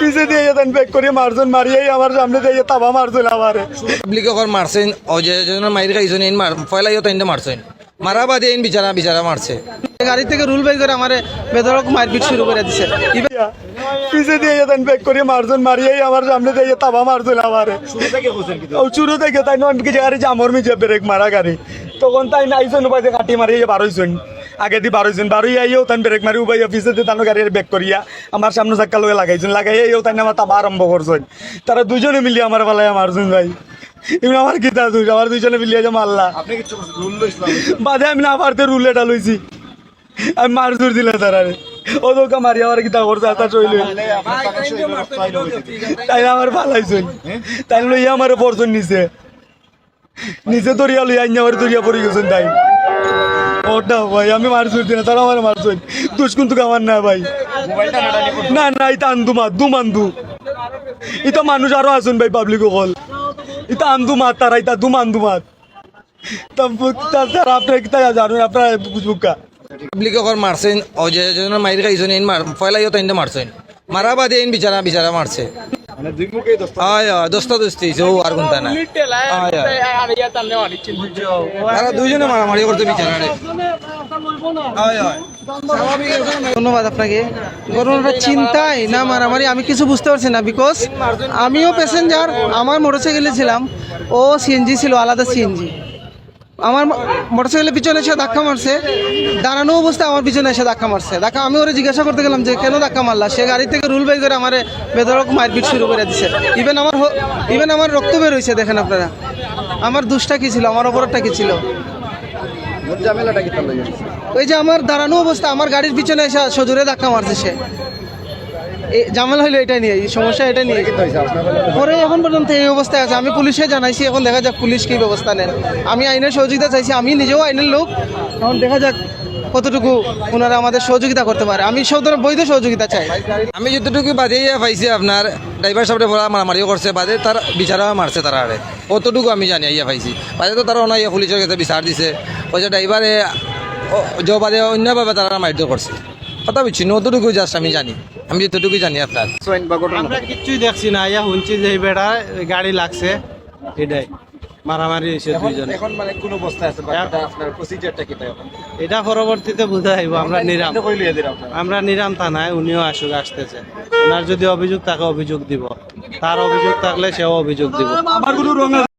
পিছে দিয়ে যেতেন ব্যাক করে মারজন মারিয়েই আমার সামনে দিয়ে তাবা মারছিল আমারে। পাবলিক এখন মারছেন ও যে জন মাইর খাইছেন ইন মার ফয়লাইও তো ইন্দে মারছেন। মারা বাদে ইন বিচারা বিচারা মারছে। গাড়ি থেকে রুল বাই করে আমার বেদরক মারপিট শুরু করে দিছে। পিছে দিয়ে যেতেন ব্যাক করে মারজন মারিয়েই আমার সামনে দিয়ে তাবা মারছিল আমারে। শুরু থেকে তাই নন কি গাড়ি জামর মিজে ব্রেক মারা গাড়ি। তখন তাই নাইছেন উপায় কাটি মারিয়ে বারোইছেন। আগে দি বারোইছেন বারোই আইও তাই ব্রেক মারি উপায় অফিসে দিয়ে তানো গাড়ি ব্যাক করিয়া আমার সামনে চাক্কা লগে লাগাইছেন লাগাই আইও তাই আমার তাবা আরম্ভ করছেন তারা দুজনে মিলিয়ে আমার বেলায় মারছেন ভাই। এমনি আমার কিতা দুই আমার দুইজনে মিলিয়ে যে মারলা বাদে আমি না পারতে রুল এটা লইছি আমি মার জোর দিলে তারা ও দোকা মারি আমার কিতা করছে আতা চইল তাই আমার ভালাইছেন তাই লইয়া আমার পরজন নিছে নিচে দরিয়া লইয়া আইন আমার দরিয়া পড়ে গেছেন তাই। ওটা ভাই, আমি দিনা, তারা আমার মারছেন দুষ্কুন তো আমার না ভাই? না না এটা আন্দু মা, দু মান্দু। ইতা মানুষ আরও আসুন ভাই পাবলিক হল ইতা আন্দু মাত তারা ইতা দু মান্দু মাত কিতা মারছেন ও যে জন মাইর খাইছেন মারছেন। মারা বাদে বিচারা বিচারা মারছে। দোস্ত। দোস্তি ও আর না দুইজনে মারামারি করতে ধন্যবাদ আপনাকে। না মারামারি, আমি কিছু বুঝতে পারছি না বিকজ আমিও প্যাসেঞ্জার আমার মোটরসাইকেলে ছিলাম। ও সিএনজি ছিল, আলাদা সিএনজি আমার মোটরসাইকেলের পিছনে এসে ধাক্কা মারছে। দাঁড়ানো অবস্থায় আমার পিছনে এসে ধাক্কা মারছে। ধাক্কা আমি ওরে জিজ্ঞাসা করতে গেলাম যে কেন ধাক্কা মারলা? সে গাড়ি থেকে রুল বাই করে আমার বেদরক মারপিট শুরু করে দিছে। ইভেন আমার ইভেন আমার রক্ত বের হয়েছে দেখেন আপনারা। আমার দুষ্টা কি ছিল? আমার অপরাধটা কি ছিল? ওই যে আমার দাঁড়ানো অবস্থা আমার গাড়ির পিছনে এসে সজোরে ধাক্কা মারছে সে। ঝামেলা হলো এটা নিয়ে সমস্যা এটা নিয়ে। পরে এখন পর্যন্ত এই অবস্থায় আছে। আমি পুলিশে জানাইছি, এখন দেখা যাক পুলিশ কি ব্যবস্থা নেন। আমি আইনের সহযোগিতা চাইছি, আমি নিজেও আইনের লোক। এখন দেখা যাক কতটুকু ওনারা আমাদের সহযোগিতা করতে পারে। আমি সব ধরনের বৈধ সহযোগিতা চাই। আমি যতটুকু বাদে পাইছি আপনার, ড্রাইভার সাহেব বলা মারামারিও করছে, বাদে তার বিচারা মারছে তারা আরে অতটুকু আমি জানি ইয়া পাইছি। বাদে তো তারা অনাইয়া পুলিশের কাছে বিচার দিছে। ওই ড্রাইভারে যে বাদে অন্যভাবে তারা মারধর করছে। কথা বুঝছি না, অতটুকু জাস্ট আমি জানি। আমি যতটুকু জানি আপনার। আমরা কিচ্ছুই দেখছি না ইয়া শুনছি যে এই বেড়া গাড়ি লাগছে। এটাই। মারামারি হয়েছে দুইজনে এখন মানে কোন অবস্থায় আছে? আপনার প্রসিজারটা কি এটা পরবর্তীতে বুঝা যাইব আমরা নিরাম। আমরা নিরাম থানায় উনিও আসুক আসতেছে। ওনার যদি অভিযোগ থাকে অভিযোগ দিব। তার অভিযোগ থাকলে সেও অভিযোগ দিব। আমার কোনো রঙ